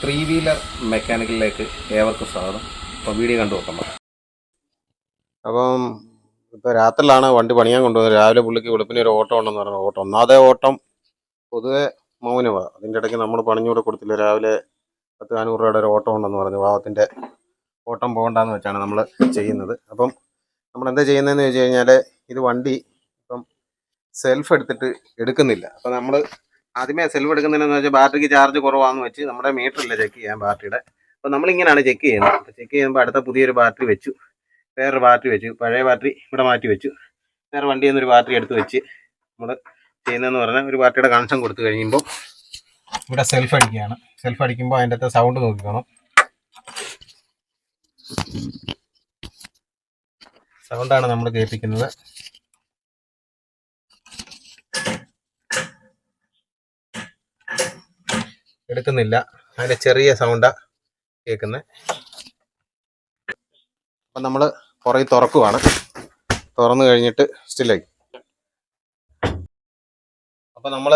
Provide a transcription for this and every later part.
Three wheeler മെക്കാനിക്കലിലേക്ക് ഏവർക്കും സ്വാഗതം. അപ്പോൾ വീഡിയോ കണ്ടു നോക്കാം അപ്പം ഇപ്പോൾ രാത്രിയിലാണ് വണ്ടി പണിയാൻ കൊണ്ടുവന്നത് രാവിലെ പുള്ളിക്ക് വെളുപ്പിന് ഒരു ഓട്ടം ഉണ്ടെന്ന് പറഞ്ഞു. ഓട്ടം. ഒന്നാതെ ഓട്ടം പൊതുവെ മൗനമാണ് അതിന്റെ ഇടയ്ക്ക് നമ്മൾ പണിഞ്ഞൂടെ കൊടുത്തില്ല. രാവിലെ പത്ത് നാനൂറ് രൂപയുടെ ഒരു ഓട്ടം ഉണ്ടെന്ന് പറഞ്ഞു. വാഹത്തിന്റെ ഓട്ടം പോകണ്ടെന്ന് വെച്ചാണ് നമ്മൾ ചെയ്യുന്നത്. അപ്പം നമ്മൾ എന്താ ചെയ്യുന്നതെന്ന് വെച്ച് കഴിഞ്ഞാൽ ഇത് വണ്ടി ഇപ്പം സെൽഫ് എടുത്തിട്ട് എടുക്കുന്നില്ല. അപ്പം നമ്മൾ ആദ്യമേ സെൽഫ് എടുക്കുന്നതിനെന്ന് വെച്ചാൽ ബാറ്ററിക്ക് ചാർജ് കുറവാന്ന് വെച്ച് നമ്മുടെ മീറ്ററില്ല ചെക്ക് ചെയ്യാൻ ബാറ്ററിയുടെ അപ്പോൾ നമ്മളിങ്ങനെയാണ് ചെക്ക് ചെയ്യുന്നത്. അപ്പോൾ ചെക്ക് ചെയ്യുമ്പോൾ അടുത്ത പുതിയൊരു ബാറ്ററി വെച്ചു. വേറൊരു ബാറ്ററി വെച്ചു. പഴയ ബാറ്ററി ഇവിടെ മാറ്റി വെച്ചു. വേറെ വണ്ടിയിൽ നിന്നൊരു ബാറ്ററി എടുത്ത് വെച്ച് നമ്മൾ ചെയ്യുന്നതെന്ന് പറഞ്ഞാൽ ഒരു ബാറ്ററിയുടെ കണക്ഷൻ കൊടുത്തു കഴിയുമ്പോൾ ഇവിടെ സെൽഫ് അടിക്കുകയാണ്. സെൽഫ് അടിക്കുമ്പോൾ അതിന്റെ അകത്തെ സൗണ്ട് നോക്കിക്കണം. സൗണ്ടാണ് നമ്മൾ കേൾപ്പിക്കുന്നത്. എടുക്കുന്നില്ല. അതിന്റെ ചെറിയ സൗണ്ടാ കേൾക്കുന്നത് അപ്പം നമ്മൾ പുറകെ തുറക്കുവാണ്. തുറന്നു കഴിഞ്ഞിട്ട് സ്റ്റില്ലായി അപ്പം നമ്മൾ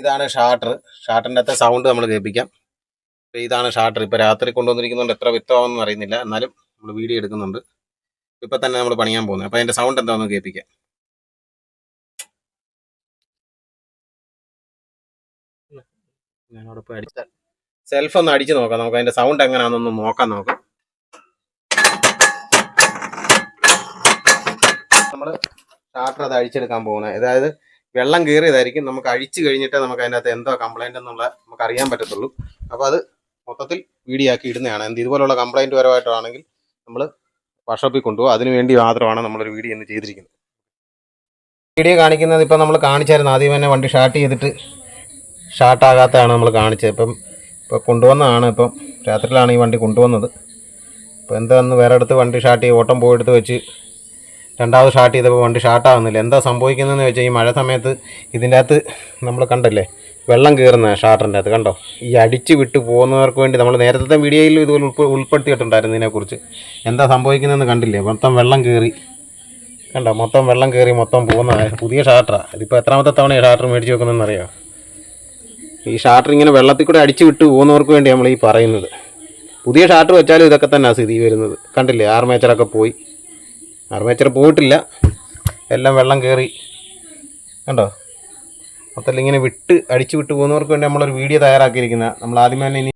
ഇതാണ് ഷാട്ടർ. ഷാട്ടറിന്റെ അകത്തെ സൗണ്ട് നമ്മൾ കേൾപ്പിക്കാം. അപ്പോൾ ഇതാണ് ഷാട്ടർ. ഇപ്പോൾ രാത്രി കൊണ്ടുവന്നിരിക്കുന്നതുകൊണ്ട് എത്ര വ്യക്തമാണെന്ന് അറിയുന്നില്ല. എന്നാലും നമ്മൾ വീഡിയോ എടുക്കുന്നുണ്ട്. ഇപ്പം തന്നെ നമ്മൾ പണിയാൻ പോകുന്നത്. അപ്പോൾ അതിന്റെ സൗണ്ട് എന്താണെന്ന് കേൾപ്പിക്കാം. അടിച്ച സെൽഫ് ഒന്ന് അടിച്ച് നോക്കാം. നമുക്ക് അതിന്റെ സൗണ്ട് എങ്ങനെയാണെന്നൊന്ന് നോക്കാൻ നോക്കാം നമ്മൾ ഷാർട്ടർ അത് അഴിച്ചെടുക്കാൻ പോകുന്നത് അതായത് വെള്ളം കയറിയതായിരിക്കും നമുക്ക് അഴിച്ചു കഴിഞ്ഞിട്ട് നമുക്ക് അതിന്റെ അകത്ത് എന്തോ കംപ്ലൈന്റ് എന്നുള്ള നമുക്ക് അറിയാൻ പറ്റത്തുള്ളൂ. അപ്പോൾ അത് മൊത്തത്തിൽ വീടിയാക്കി ഇടുന്നതാണ്. എന്ത് ഇതുപോലുള്ള കംപ്ലൈന്റ് പരമായിട്ടാണെങ്കിൽ നമ്മൾ വർക്ക്ഷോപ്പിൽ കൊണ്ടുപോകും. അതിന് വേണ്ടി മാത്രമാണ് നമ്മളൊരു വീഡിയോ ഇന്ന് ചെയ്തിരിക്കുന്നത്. വീഡിയോ കാണിക്കുന്നത് ഇപ്പോൾ നമ്മൾ കാണിച്ചായിരുന്നു. ആദ്യം തന്നെ വണ്ടി സ്റ്റാർട്ട് ചെയ്തിട്ട് ഷാർട്ടാകാത്തതാണ് നമ്മൾ കാണിച്ചത്. ഇപ്പം ഇപ്പോൾ കൊണ്ടുവന്നതാണ്. ഇപ്പം രാത്രിയിലാണ് ഈ വണ്ടി കൊണ്ടുവന്നത്. ഇപ്പോൾ എന്താണെന്ന് വേറെ അടുത്ത് വണ്ടി ഷാർട്ട് ചെയ്ത് ഓട്ടം പോയെടുത്ത് വെച്ച് രണ്ടാമത് ഷാർട്ട് ചെയ്തപ്പോൾ വണ്ടി ഷാർട്ടാകുന്നില്ല. എന്താ സംഭവിക്കുന്നതെന്ന് വെച്ചാൽ ഈ മഴ സമയത്ത് ഇതിന്റെ അകത്ത് നമ്മൾ കണ്ടല്ലേ വെള്ളം കയറുന്ന ഷാർട്ടറിന്റെ അകത്ത് കണ്ടോ? ഈ അടിച്ച് വിട്ട് പോകുന്നവർക്ക് വേണ്ടി നമ്മൾ നേരത്തെ വീഡിയോയിൽ ഇതുപോലെ ഉൾപ്പെ ഉൾപ്പെടുത്തിയിട്ടുണ്ടായിരുന്നു ഇതിനെക്കുറിച്ച്. എന്താ സംഭവിക്കുന്നതെന്ന് കണ്ടില്ലേ? മൊത്തം വെള്ളം കയറി. കണ്ടോ? മൊത്തം വെള്ളം കയറി മൊത്തം പോകുന്ന പുതിയ ഷാർട്ടറാണ് ഇതിപ്പോൾ എത്രാമത്തെ തവണ ഷാർട്ടർ മേടിച്ച് വെക്കുന്നതെന്ന് അറിയാമോ ഈ ഷാട്ടർ ഇങ്ങനെ വെള്ളത്തിൽ കൂടെ അടിച്ചു വിട്ട് പോകുന്നവർക്ക് വേണ്ടി നമ്മൾ ഈ പറയുന്നത്. പുതിയ ഷാട്ടർ വെച്ചാലും ഇതൊക്കെ തന്നെ സ്ഥിതി വരുന്നത്. കണ്ടില്ലേ ആർമേച്ചറൊക്കെ പോയി. ആർമേച്ചർ പോയിട്ടില്ല. എല്ലാം വെള്ളം കയറി കണ്ടോ? മൊത്തത്തിൽ ഇങ്ങനെ വിട്ട് അടിച്ചു വിട്ട് പോകുന്നവർക്ക് വേണ്ടി നമ്മളൊരു വീഡിയോ തയ്യാറാക്കിയിരിക്കുന്ന നമ്മൾ ആദ്യമേ തന്നെ ഇനി